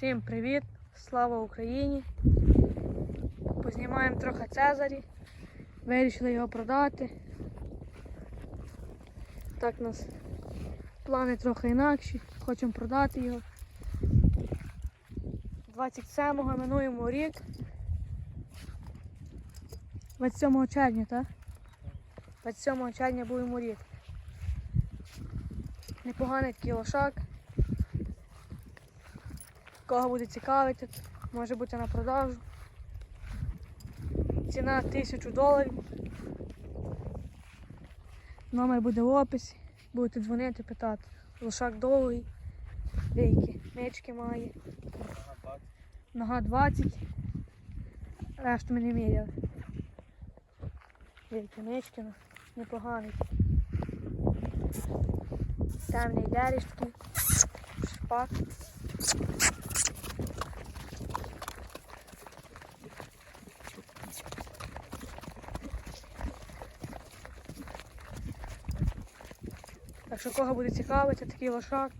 Всім привіт! Слава Україні! Познімаємо трохи Цезарі. Вирішили його продати. Так у нас плани трохи інакші. Хочемо продати його. 27-го минуємо рік. 27 червня, так? 27 червня будемо рік. Непоганий такий лошак. Кого буде цікавити, може бути на продажу. Ціна 1000 доларів. Номер буде в описі. Будете дзвонити, питати. Лошак довгий, деякі мечки має. Нога 20. Решту ми не міряли. Деякі мечки, ну, непоганий. Темний деріж такий. Шпак. Так що кого буде цікавити, такий лошак,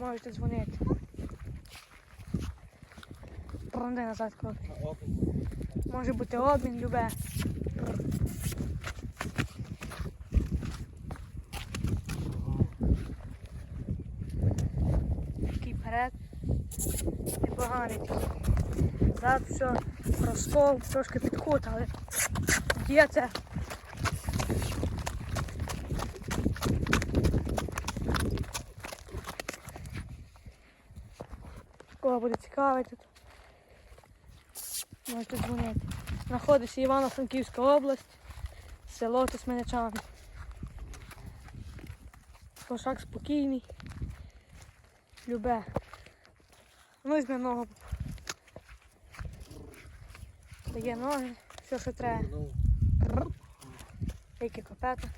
можете дзвонити. Пронди назад кого. Може бути обмін, любе. Такий перед. Непоганий такий. Зараз все розкол, трошки підкут, але є це. Кого буде цікавити, можете дзвонити. Знаходиться Івано-Франківська область, село Тисменичани. Лошак спокійний. Любе. Ну і з ногу. Дає ноги, все, що треба. Які копета.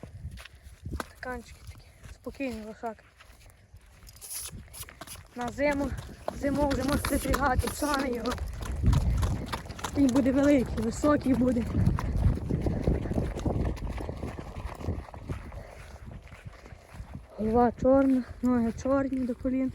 Стаканчики такі. Спокійний лошак. На зиму. Зиму вже пригати сани його. Він буде великий, високий буде. Голова чорна, ноги чорні до колін.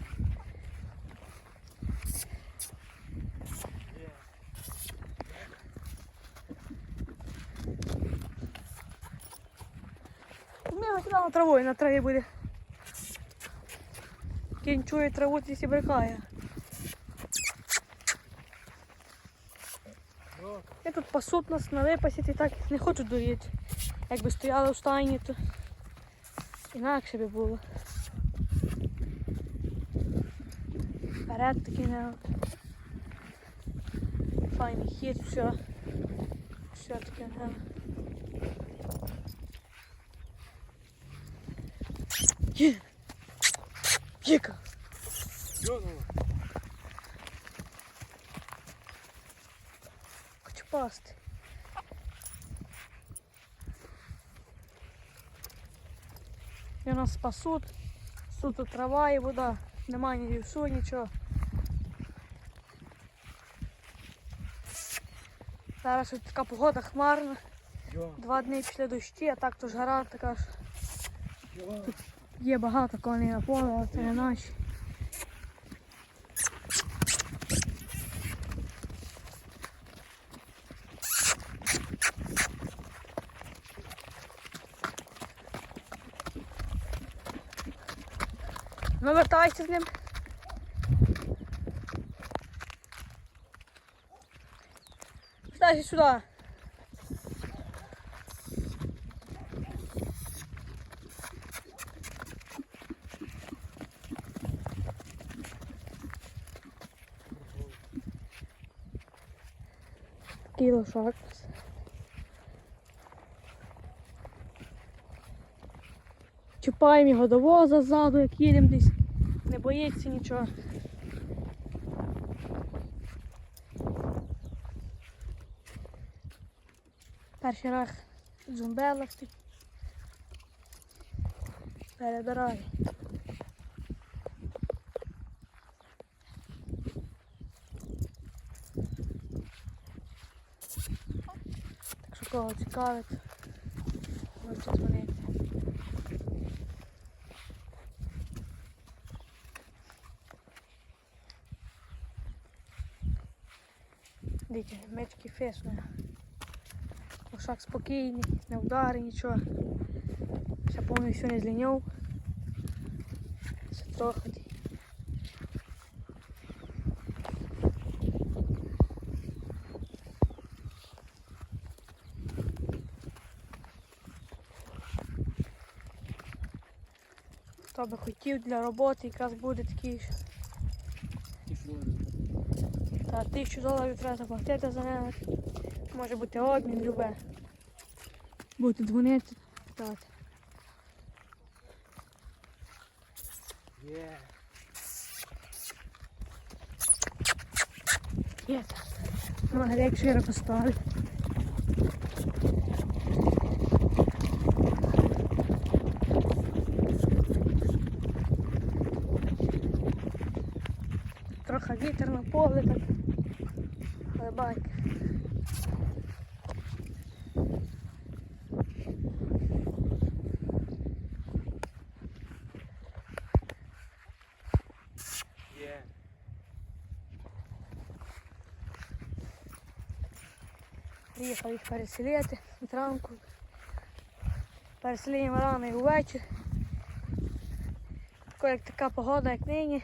Його сюди на траві буде. Кінь чує траву, ті брикає. Я тут пасуть нас на випасі і так не хочу доїти. Якби стояли в стайні, то інакше би було. Вперед такий не. Файний хід, все. Все таке не. Є! Єка! Хочу пасти. І нас спасуть. Суто трава і вода. Немає ні вівсу, нічого. Зараз ось така погода хмарна. Два дні після дощі, а так то ж гора така ж. Є багато коней на полі, але це не наші. Ну вертайся з ним. Вертайся сюди. Такий лошак. Чіпаємо його до воза ззаду, як їдемо десь. Не боїться нічого. Перший раз зумбелах ти. Перебирає. Так що кого цікавить, можете дзвонити. Дивіться, мечки фесне. Лошак спокійний, не вдари, нічого. Ще повністю не зліняв. Ще трохи. Хто би хотів для роботи, якраз буде такий. Та тисячу доларів треба заплатити за нього. Може бути обмін, любе. Будете дзвонити, питати. Є. Є. Ну, як широко поставлю. Трохи вітер на поле так. Байк. Приїхав їх переселити зранку. Переселення рано і. Тако, як така погода, як нині,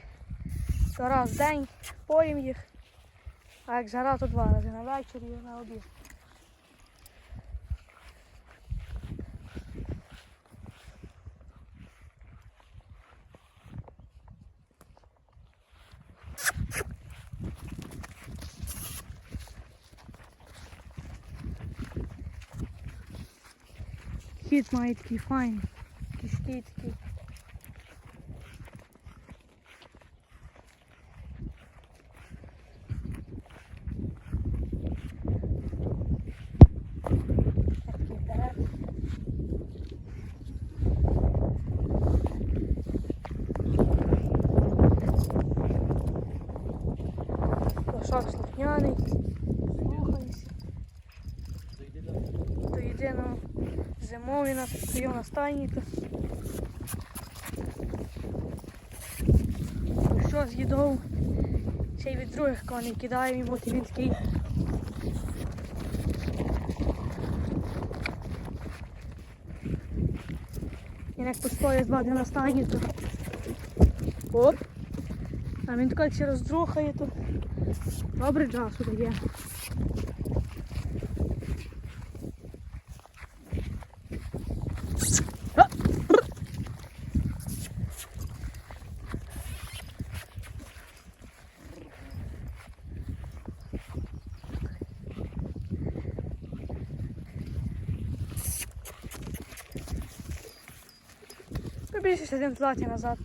то раз в день поїм їх, а як жара, то два рази на вечір і на обід. Хід має такий файний, кишки. Такий вперед. Лошак слухняний, слухається. Зайди єдино зимові на стояв на стайні. То... Що з їдов, ще й від других коней кидає йому він такий. Він як постоїть два дні на стайні, то оп. А він так ще роздрухає, то добре часу дає. Більше сидимо златі назад.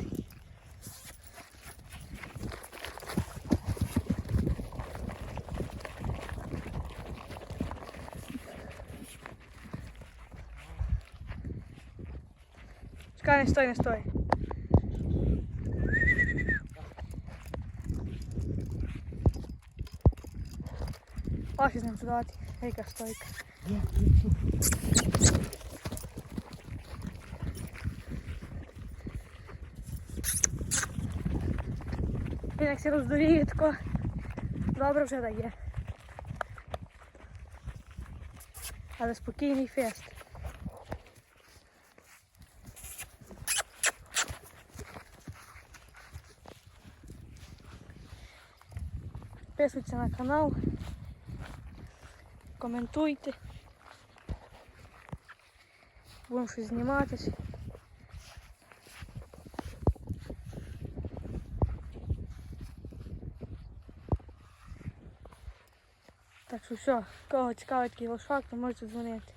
Чекай, не стой, не стой. Ось з ним сюди, яка стойка. Він як се роздуріє, тако добре вже дає. Але спокійний фест. Підписуйтесь на канал, коментуйте. Будемо щось зніматись. Що все, кого цікавить такий лошак, то можете дзвонити.